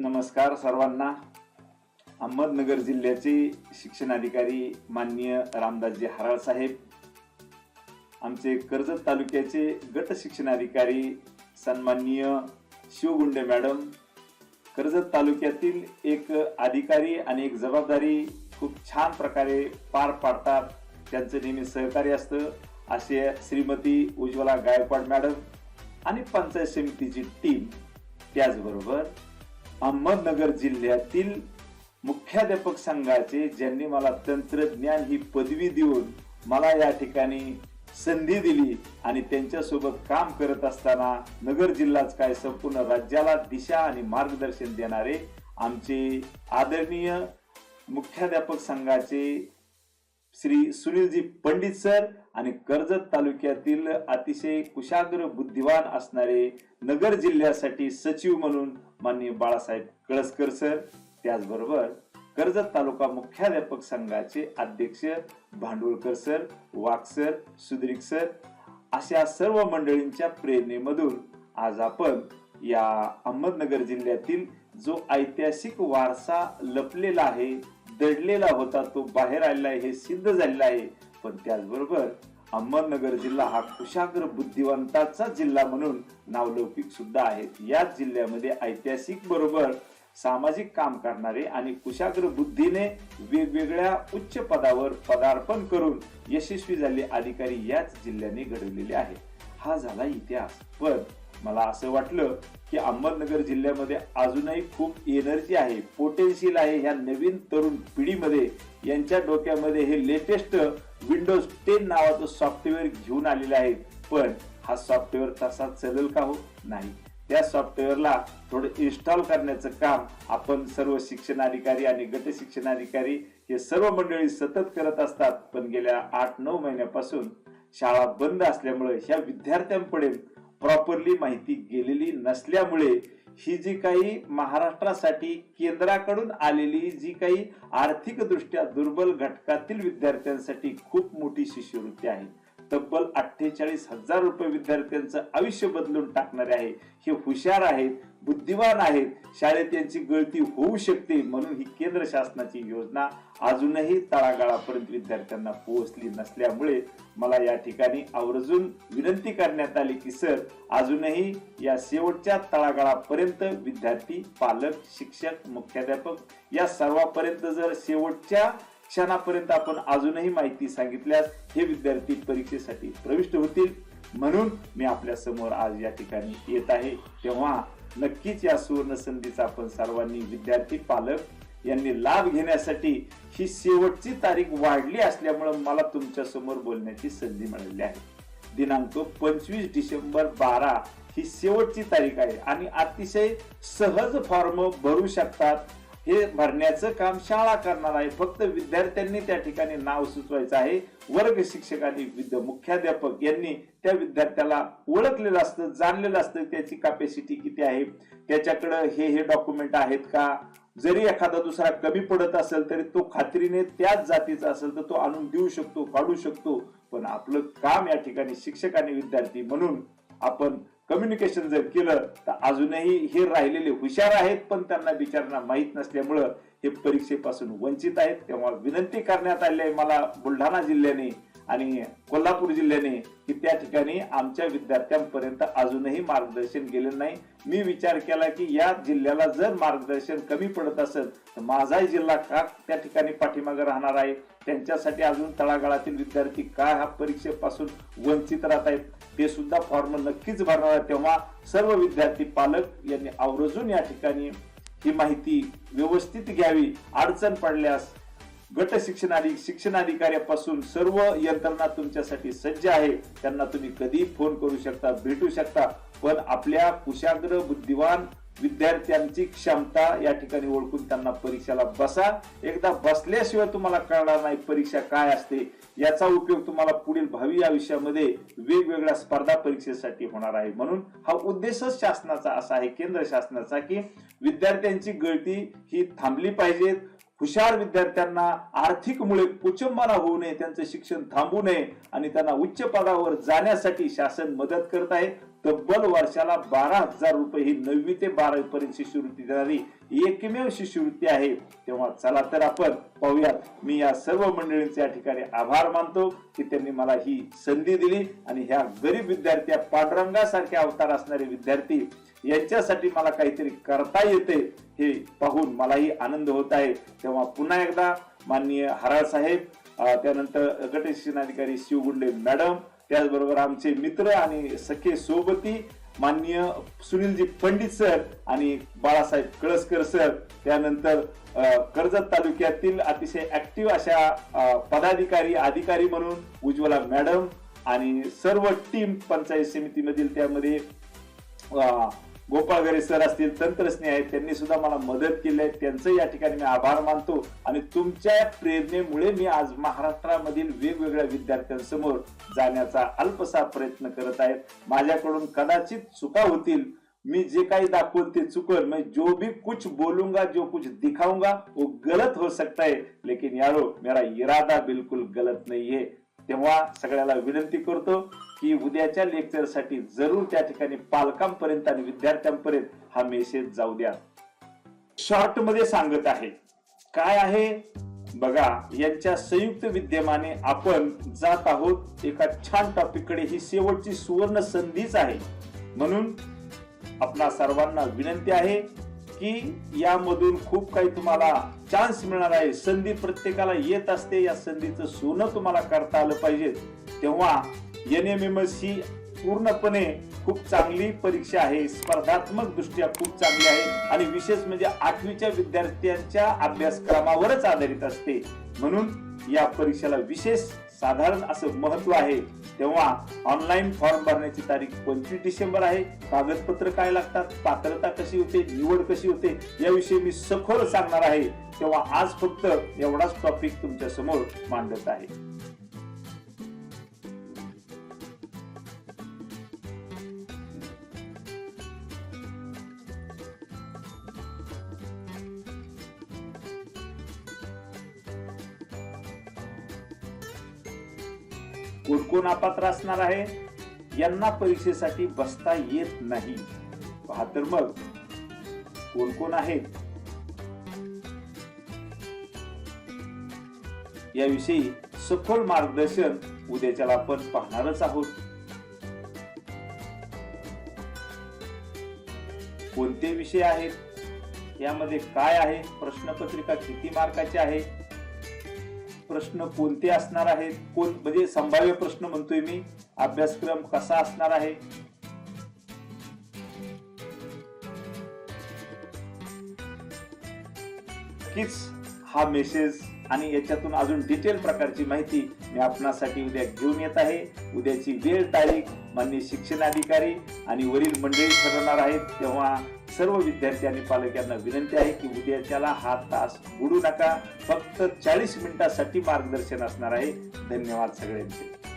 नमस्कार सर्वांना. अहमदनगर जिल्ह्याचे शिक्षणाधिकारी माननीय रामदासजी हराळ साहेब आमचे कर्जत तालुक्याचे गट शिक्षणाधिकारी सन्माननीय शिवगुंडे मॅडम कर्जत तालुक्यातील एक अधिकारी आणि एक जबाबदारी खूप छान प्रकारे पार पाडतात. त्यांचं नेहमी सहकार्य असतं. असे श्रीमती उज्ज्वला गायकवाड मॅडम आणि पंचायत समितीची टीम त्याचबरोबर अहमदनगर जिल्ह्यातील मुख्याध्यापक संघाचे ज्यांनी मला तंत्रज्ञान ही पदवी देऊन मला या ठिकाणी संधी दिली आणि त्यांच्यासोबत काम करत असताना नगर जिल्हाच काय संपूर्ण राज्याला दिशा आणि मार्गदर्शन देणारे आमचे आदरणीय मुख्याध्यापक संघाचे श्री सुनीलजी पंडित सर आणि कर्जत तालुक्यातील अतिशय कुशाग्र बुद्धिवान असणारे नगर जिल्ह्यासाठी सचिव म्हणून माननीय बाळासाहेब कळसकर सर त्याचबरोबर कर्जत तालुका मुख्याध्यापक संघाचे अध्यक्ष Bhandwalkar sir Wagh sir Sudrik sir अशा सर्व मंडळींच्या प्रेरणेमधून आज आपण या अहमदनगर जिल्ह्यातील जो ऐतिहासिक वारसा लपलेला आहे दडलेला होता तो बाहेर आलेला आहे हे सिद्ध झालेला आहे. पण त्याचबरोबर अहमदनगर जिल्हा हा कुशाग्र बुद्धिवंताचा जिल्हा म्हणून नावलौकिक सुद्धा आहे. याच जिल्ह्यामध्ये ऐतिहासिक बरोबर सामाजिक काम करणारे आणि कुशाग्र बुद्धीने वेगवेगळ्या उच्च पदावर पदार्पण करून यशस्वी झाले अधिकारी याच जिल्ह्याने घडवलेले आहेत हा झाला इतिहास. पण मला असं वाटलं की अहमदनगर जिल्ह्यामध्ये अजूनही खूप एनर्जी आहे पोटेन्शियल आहे ह्या नवीन तरुण पिढीमध्ये. यांच्या डोक्यामध्ये हे लेटेस्ट विंडोज टेन नावाचं सॉफ्टवेअर घेऊन आलेले आहे. पण हा सॉफ्टवेअर तसा चलेल का हो? नाही. त्या सॉफ्टवेअरला थोडं इन्स्टॉल करण्याचं काम आपण सर्व शिक्षणाधिकारी आणि गट शिक्षणाधिकारी हे सर्व मंडळी सतत करत असतात. पण गेल्या आठ नऊ महिन्यापासून शाळा बंद असल्यामुळे ह्या विद्यार्थ्यांपुढे प्रॉपरली माहिती गेलेली नसल्यामुळे ही जी काही महाराष्ट्रासाठी केंद्राकडून आलेली जी काही आर्थिकदृष्ट्या दुर्बल घटकातील विद्यार्थ्यांसाठी खूप मोठी शिष्यवृत्ती आहे. तब्बल अठ्ठेचाळीस हजार रुपये विद्यार्थ्यांचं आयुष्य बदलून टाकणारे आहे. हे हुशार आहेत बुद्धिमान आहेत. शाळेत यांची गळती होऊ शकते म्हणून ही केंद्र शासनाची योजना अजूनही तळागाळापर्यंत विद्यार्थ्यांना पोहोचली नसल्यामुळे मला या ठिकाणी आवर्जून विनंती करण्यात आली की सर अजूनही या शेवटच्या तळागाळापर्यंत विद्यार्थी पालक शिक्षक मुख्याध्यापक या सर्वांपर्यंत जर शेवटच्या क्षणापर्यंत आपण अजूनही माहिती सांगितल्यास हे विद्यार्थी परीक्षेसाठी प्रविष्ट होतील. म्हणून मी आपल्यासमोर आज या ठिकाणी येत आहे. तेव्हा नक्कीच या सुवर्ण संधीचा आपण सर्वांनी विद्यार्थी पालक यांनी लाभ घेण्यासाठी ही शेवटची तारीख वाढली असल्यामुळे मला तुमच्यासमोर बोलण्याची संधी मिळाली आहे. दिनांक पंचवीस डिसेंबर बारा ही शेवटची तारीख आहे आणि अतिशय सहज फॉर्म भरू शकतात. हे भरण्याचं काम शाळा करणार आहे. फक्त विद्यार्थ्यांनी त्या ठिकाणी नाव सुचवायचं आहे. वर्ग शिक्षकांनी विद्य विद्या मुख्याध्यापक यांनी त्या विद्यार्थ्याला ओळखलेलं असतं जाणलेलं असतं त्याची कॅपॅसिटी किती आहे? त्याच्याकडं हे हे डॉक्युमेंट आहेत का? जरी एखादा दुसरा कमी पडत असेल तरी तो खात्रीने त्याच जातीचा असेल तर तो आणून देऊ शकतो काढू शकतो. पण आपलं काम या ठिकाणी शिक्षक आणि विद्यार्थी म्हणून आपण कम्युनिकेशन जर केलं तर अजूनही हे राहिलेले हुशार आहेत पण त्यांना बिचारांना माहीत नसल्यामुळं हे परीक्षेपासून वंचित आहेत. तेव्हा विनंती करण्यात आली आहे मला बुलढाणा जिल्ह्याने. आणि कोल्हापूर जिल्ह्याने की त्या ठिकाणी आमच्या विद्यार्थ्यांपर्यंत अजूनही मार्गदर्शन गेले नाही. मी विचार केला की या जिल्ह्याला जर मार्गदर्शन कमी पडत असेल तर माझाही जिल्हा का त्या ठिकाणी पाठीमागे राहणार आहे. त्यांच्यासाठी अजून तळागाळातील विद्यार्थी काय हा परीक्षेपासून वंचित राहत आहेत ते सुद्धा फॉर्म नक्कीच भरणार आहे तेव्हा सर्व विद्यार्थी पालक यांनी आवर्जून या ठिकाणी ही माहिती व्यवस्थित घ्यावी. अडचण पडल्यास गट शिक्षणाधिक शिक्षणाधिकाऱ्यापासून सर्व यंत्रणा तुमच्यासाठी सज्ज आहे. त्यांना तुम्ही कधी फोन करू शकता भेटू शकता. पण आपल्या कुशाग्र बुद्धिवान विद्यार्थ्यांची क्षमता या ठिकाणी ओळखून त्यांना परीक्षेला बसा. एकदा बसल्याशिवाय तुम्हाला कळणार नाही परीक्षा काय असते. याचा उपयोग तुम्हाला पुढील भावी आयुष्यामध्ये वेगवेगळ्या स्पर्धा परीक्षेसाठी होणार आहे. म्हणून हा उद्देशच शासनाचा असा आहे केंद्र शासनाचा की विद्यार्थ्यांची गळती ही थांबली पाहिजे हुशार विद्यार्थ्यांना आर्थिक मुळे कुचंबना होऊ नये त्यांचं शिक्षण थांबू नये आणि त्यांना उच्च पदावर जाण्यासाठी शासन मदत करत आहे. तब्बल वर्षाला बारा हजार रुपये ही नववी ते बारावी पर्यंत शिष्यवृत्ती देणारी एकमेव शिष्यवृत्ती आहे. तेव्हा चला तर आपण पाहूयात. मी या सर्व मंडळींचे या ठिकाणी आभार मानतो की त्यांनी मला ही संधी दिली आणि ह्या गरीब विद्यार्थी या पांडुरंगासारखे अवतार असणारे विद्यार्थी यांच्यासाठी मला काहीतरी करता येते हे पाहून मलाही आनंद होत आहे. तेव्हा पुन्हा एकदा माननीय हराळ साहेब त्यानंतर गट शिक्षणाधिकारी शिवगुंडे मॅडम त्याचबरोबर आमचे मित्र आणि सखे सोबती माननीय सुनीलजी पंडित सर आणि बाळासाहेब कळसकर सर त्यानंतर कर्जत तालुक्यातील अतिशय ऍक्टिव्ह अशा पदाधिकारी अधिकारी म्हणून उज्ज्वला मॅडम आणि सर्व टीम पंचायत समितीमधील त्यामध्ये गोपाळ गरे सर असतील तंत्रज्ञ आहेत त्यांनी सुद्धा मला मदत केली आहे. त्यांचं या ठिकाणी मी आभार मानतो. आणि तुमच्या प्रेरणेमुळे मी आज महाराष्ट्रामधील वेगवेगळ्या विद्यार्थ्यांसमोर जाण्याचा अल्पसा प्रयत्न करत आहेत माझ्याकडून कदाचित चुका होतील. मी जे काही दाखवल ते चुकल. मैं जो भी कुछ बोलूंगा जो कुछ दिखाऊंगा वो गलत हो सकता है. लेकिन यारो मेरा इरादा बिल्कुल गलत नहीं है तेव्हा सगळ्याला विनंती करतो की उद्याच्या लेक्चरसाठी जरूर त्या ठिकाणी पालकांपर्यंत आणि विद्यार्थ्यांपर्यंत हा मेसेज जाऊ द्या. शॉर्टमध्ये सांगत आहे. काय आहे? बघा यांच्या संयुक्त विद्यमाने आपण जात आहोत एका छान टॉपिककडे. ही शेवटची सुवर्ण संधीच आहे. म्हणून आपणा सर्वांना विनंती आहे की यामधून खूप काही तुम्हाला चान्स मिळणार आहे. संधी प्रत्येकाला येत असते. या संधीचं सोनं तुम्हाला करता आलं पाहिजे. तेव्हा एन एम एम एस ही पूर्णपणे खूप चांगली परीक्षा आहे. स्पर्धात्मक दृष्ट्या खूप चांगली आहे. आणि विशेष म्हणजे आठवीच्या विद्यार्थ्यांच्या अभ्यासक्रमावरच आधारित असते. म्हणून या परीक्षेला विशेष साधारण असं महत्त्व आहे. तेव्हा ऑनलाईन फॉर्म भरण्याची तारीख पंचवीस डिसेंबर आहे. कागदपत्र काय लागतात? पात्रता कशी होते? निवड कशी होते? याविषयी मी सखोल सांगणार आहे. तेव्हा आज फक्त एवढाच टॉपिक तुमच्यासमोर मांडत आहे. कोण कोण अपात्र असणार आहे? यांना परीक्षेसाठी बसता येत नाही. पहा तर मग कोण कोण आहेत? याविषयी सखोल मार्गदर्शन उद्याच्याला आपण पाहणारच आहोत. कोणते विषय आहेत? यामध्ये काय आहे? प्रश्नपत्रिका किती मार्काची आहे? प्रश्न कोणते असणार आहेत? कोण म्हणजे संभाव्य प्रश्न म्हणतोय मी. अभ्यासक्रम कसा असणार आहे? कीच हा मेसेज आणि याच्यातून अजून डिटेल प्रकारची माहिती मी आपणासाठी उद्या घेऊन येत आहे. उद्याची वेळ तारीख मान्य शिक्षणाधिकारी आणि वरील मंडळी ठरवणार आहेत. तेव्हा सर्व विद्यार्थी आणि पालकांना विनंती आहे की उद्याच्याला हा तास बुडू नका. फक्त चाळीस मिनिटासाठी मार्गदर्शन असणार आहे. धन्यवाद सगळ्यांचे.